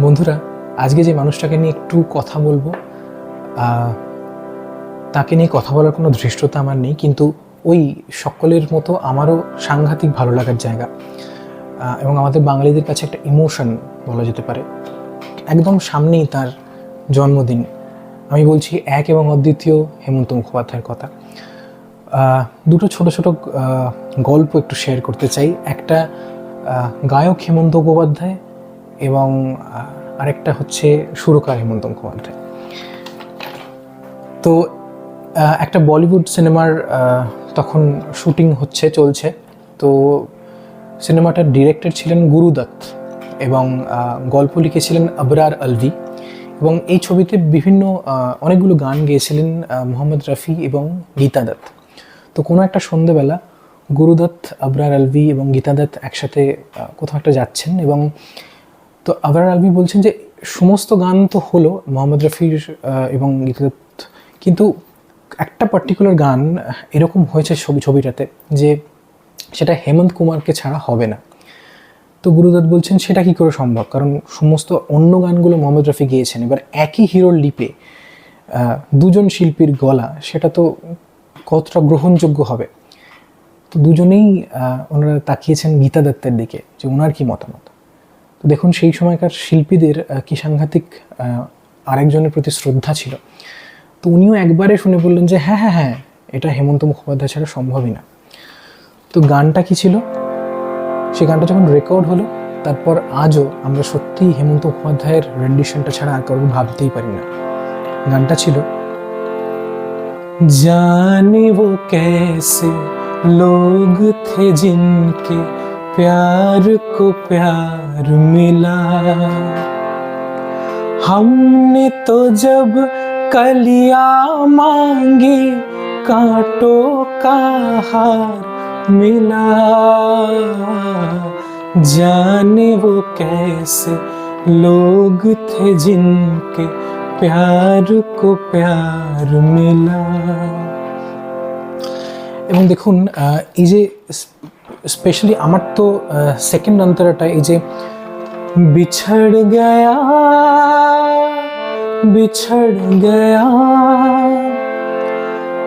বন্ধুরা, আজকে যে মানুষটাকে নিয়ে একটু কথা বলব তাকে নিয়ে কথা বলার কোনো ধৃষ্টতা আমার নেই, কিন্তু ওই সকলের মতো আমারও সাংঘাতিক ভালো লাগার জায়গা। এবং আমাদের বাঙালিদের কাছে একটা ইমোশন বলা যেতে পারে। একদম সামনেই তার জন্মদিন। আমি বলছি এক এবং অদ্বিতীয় হেমন্ত মুখোপাধ্যায়ের কথা। দুটো ছোট ছোট গল্প একটু শেয়ার করতে চাই। একটা গায়ক হেমন্ত মুখোপাধ্যায় এবং আরেকটা হচ্ছে সুরকার হেমন্ত মুখোপাধ্যায় তো একটা বলিউড সিনেমার তখন শুটিং হচ্ছে, চলছে। তো, সিনেমাটার ডিরেক্টর ছিলেন গুরু দত্ত এবং গল্প লিখেছিলেন আবরার আলভি এবং এই ছবিতে বিভিন্ন অনেকগুলো গান গেয়েছিলেন মোহাম্মদ রফি এবং গীতা দত্ত। তো কোনো একটা সন্ধেবেলা গুরুদত্ত আবরার আলভি এবং গীতা দত্ত একসাথে কোথাও একটা যাচ্ছেন এবং তো আবরার আলভি বলছেন যে সমস্ত গান তো হলো মোহাম্মদ রফির এবং কিন্তু একটা পার্টিকুলার গান এরকম হয়েছে ছবি, ছবিটাতে যে সেটা হেমন্ত কুমারকে ছাড়া হবে না। তো গুরুদত্ত বলছেন, সেটা কি করে সম্ভব? কারণ সমস্ত অন্য গানগুলো মোহাম্মদ রফি গিয়েছেন। এবার একই হিরোর লিপে দুজন শিল্পীর গলা, সেটা তো কতটা গ্রহণযোগ্য হবে? তো দুজনেই ওনারা তাকিয়েছেন গীতা দত্তের দিকে, যে ওনার কি মতামত? তো দেখুন সেই সময়কার শিল্পীদের আহ, কি সাংঘাতিক আহ, আরেকজনের প্রতি শ্রদ্ধা ছিল তো উনিও একবারে শুনে বললেন যে হ্যাঁ হ্যাঁ হ্যাঁ এটা হেমন্ত মুখোপাধ্যায় ছাড়া সম্ভবই না তো গানটা কি ছিল সেই গানটা যখন রেকর্ড হলো তারপর আজও আমরা সত্যিই হেমন্ত মুখোপাধ্যায়ের রেন্ডিশনটা ছাড়া আর কারোর ভাবতেই পারি না গানটা ছিল जाने वो कैसे लोग थे जिनके प्यार को प्यार मिला हमने तो जब कलिया मांगी कांटों का हार मिला जाने वो कैसे लोग थे जिनके प्यार को प्यार मिला এবং দেখুন আহ, এই যে স্পেশালি আমার তো সেকেন্ড অন্তরাটা এই যে बिछड़ गया बिछड़ गया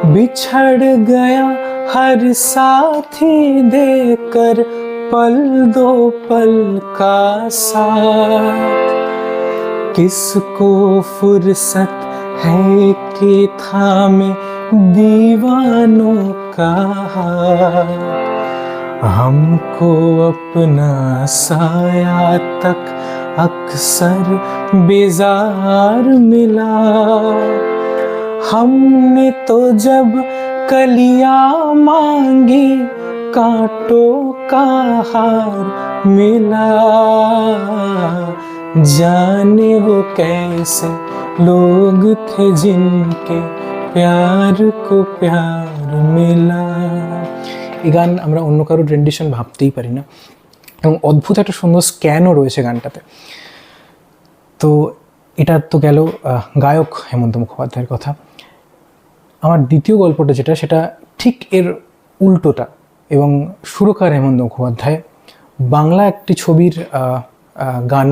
बिछड़ गया हर साथी देकर पल दो पल का साथ किसको फुर्सत है कि थामे दीवानों का हाथ हमको अपना साया तक अक्सर बेजार मिला। हमने तो जब कलिया मांगी, कांटों का हार मिला। जाने वो कैसे लोग थे जिनके प्यार को प्यार मिला। এই গান আমরা অন্য কারোর রেন্ডিশন ভাবতেই পারি না। এবং অদ্ভুত একটা সুন্দর স্ক্যানও রয়েছে গানটাতে। তো এটা তো গেল গায়ক হেমন্ত মুখোপাধ্যায়ের কথা। আমার দ্বিতীয় গল্পটা যেটা, সেটা ঠিক এর উল্টোটা। এবং সুরকার হেমন্ত মুখোপাধ্যায় বাংলা একটি ছবির গান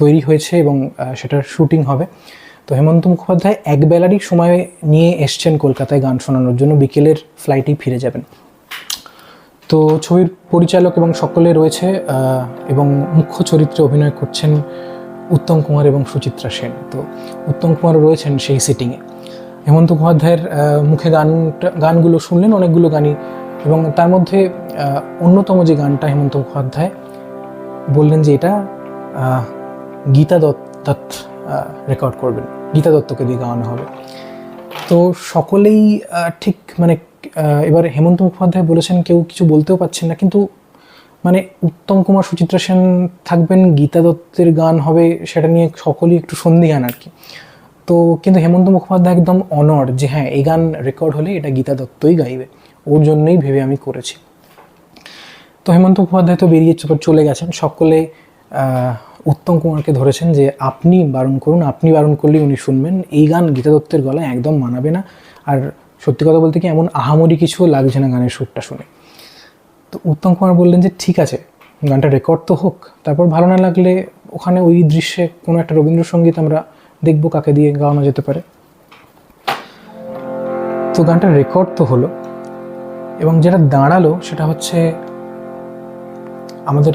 তৈরি হয়েছে এবং সেটার শুটিং হবে। তো হেমন্ত মুখোপাধ্যায় একবেলারই সময় নিয়ে এসছেন কলকাতায় গান শোনানোর জন্য। বিকেলের ফ্লাইটেই ফিরে যাবেন। তো ছবির পরিচালক এবং সকলে রয়েছে এবং মুখ্য চরিত্রে অভিনয় করছেন উত্তম কুমার এবং সুচিত্রা সেন। তো উত্তম কুমার রয়েছেন সেই সিটিংয়ে হেমন্ত মুখোপাধ্যায়ের মুখে গানটা, গানগুলো শুনলেন, অনেকগুলো গানই, এবং তার মধ্যে অন্যতম যে গানটা হেমন্ত মুখোপাধ্যায় বললেন যে এটা গীতা দত্ত রেকর্ড করবেন। গীতা দত্তকে দিয়ে গাওয়ানো হবে। তো সকলেই ঠিক মানে এবার হেমন্ত মুখোপাধ্যায় বলেছেন কেউ কিছু বলতেও পারছেন না, কিন্তু মানে উত্তম কুমার সুচিত্রা সেন থাকবেন, গীতা দত্তের গান হবে, সেটা নিয়ে সকলেই একটু সন্দিহান আর কি। তো কিন্তু হেমন্ত মুখোপাধ্যায় একদম অনর যে হ্যাঁ এই গান রেকর্ড হলে এটা গীতা দত্তই গাইবে, ওর জন্যই ভেবে আমি করেছি। তো হেমন্ত মুখোপাধ্যায় তো বেরিয়ে চলে গেছেন, সকলে উত্তম কুমারকে ধরেছেন যে আপনি বারণ করুন, আপনি বারণ করলেই উনি শুনবেন, এই গান গীতা দত্তের গলায় একদম মানাবে না, আর সত্যি কথা বলতে কি এমন আহামরি কিছুও লাগছে না গানের সুরটা শুনে। তো উত্তম কুমার বললেন যে, ঠিক আছে, গানটা রেকর্ড তো হোক, তারপর ভালো না লাগলে ওখানে ওই দৃশ্যে কোনো একটা রবীন্দ্রসঙ্গীত আমরা দেখব কাকে দিয়ে গাওয়ানো যেতে পারে। তো গানটা রেকর্ড তো হলো, এবং যেটা দাঁড়াল সেটা হচ্ছে আমাদের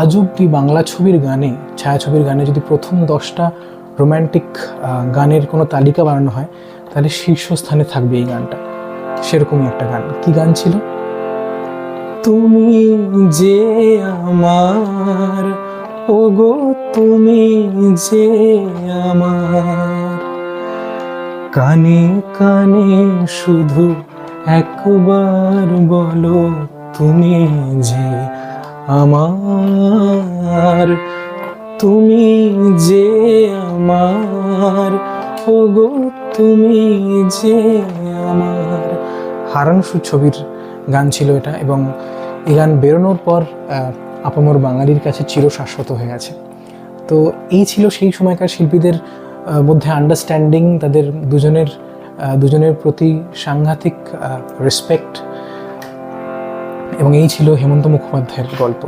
আজ অব্দি বাংলা ছবির গানে, ছায়াছবির গানে যদি প্রথম দশটা রোম্যান্টিক গানের কোনো তালিকা বানানো হয় তাহলে শীর্ষস্থানে থাকবে এই গানটা। সেরকমই একটা গান। কি গান ছিল? তুমি যে আমার, ওগো তুমি যে আমার। কানে কানে শুধু একবার বলো তুমি যে আমার। তুমি যে আমার, ওগো তুমি যে আমার হারানো সুর ছবির গান ছিল এটা এবং এই গান বেরোনোর পর আপামর বাঙালির কাছে চিরশাশ্বত হয়ে আছে। তো এই ছিল সেই সময়কার শিল্পীদের মধ্যে আন্ডারস্ট্যান্ডিং তাদের দুজনের দুজনের প্রতি সাংঘাতিক রেসপেক্ট এবং এই ছিল হেমন্ত মুখোপাধ্যায়ের গল্প।